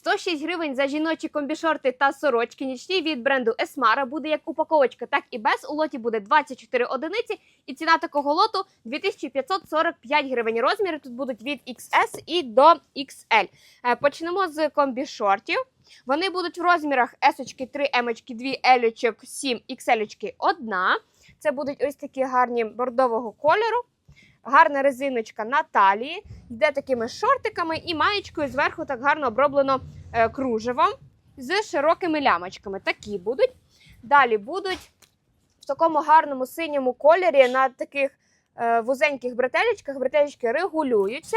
106 гривень за жіночі комбішорти та сорочки нічні від бренду Esmara буде як упаковочка, так і без. У лоті буде 24 одиниці. І ціна такого лоту 2545 гривень. Розміри тут будуть від XS і до XL. Е, Почнемо з комбішортів. Вони будуть в розмірах S 3, M 2, L 7, XL 1. Це будуть ось такі гарні бордового кольору. Гарна резиночка на талії, йде такими шортиками і маєчкою зверху так гарно оброблено е, кружевом з широкими лямочками. Такі будуть. Далі будуть в такому гарному синьому кольорі на таких е, вузеньких бретелечках. Бретелечки регулюються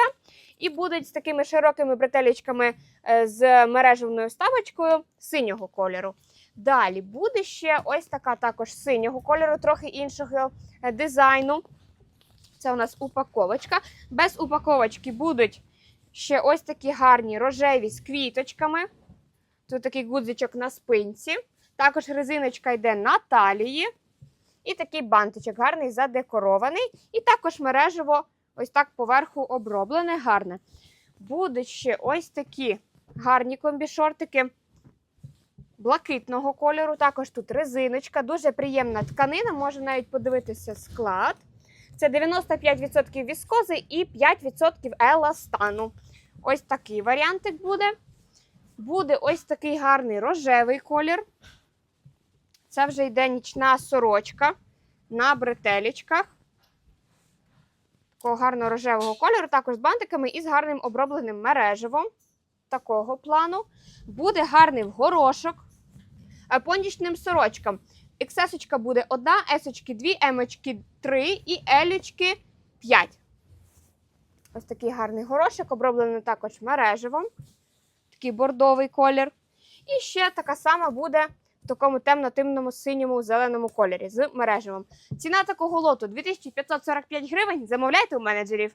і будуть з такими широкими бретелечками е, з мережевною вставочкою синього кольору. Далі буде ще ось така також синього кольору, трохи іншого дизайну. Це у нас упаковочка. Без упаковочки будуть ще ось такі гарні рожеві з квіточками. Тут такий гудзичок на спинці. Також резиночка йде на талії. І такий бантичок гарний, задекорований. І також мережево ось так поверху оброблене, гарне. Будуть ще ось такі гарні комбішортики блакитного кольору. Також тут резиночка, дуже приємна тканина, може навіть подивитися склад. Це 95% віскози і 5% еластану. Ось такий варіантик буде. Буде ось такий гарний рожевий колір. Це вже йде нічна сорочка на бретелечках. Такого гарного рожевого кольору, також з бантиками і з гарним обробленим мереживом. Такого плану. Буде гарний в горошок. Е, По нічним сорочкам. XS буде одна, S 2, M 3 і L 5. Ось такий гарний горошок, оброблений також мереживом. Такий бордовий колір. І ще така сама буде в такому темно-тимному синьому зеленому кольорі з мереживом. Ціна такого лоту 2545 гривень. Замовляйте у менеджерів.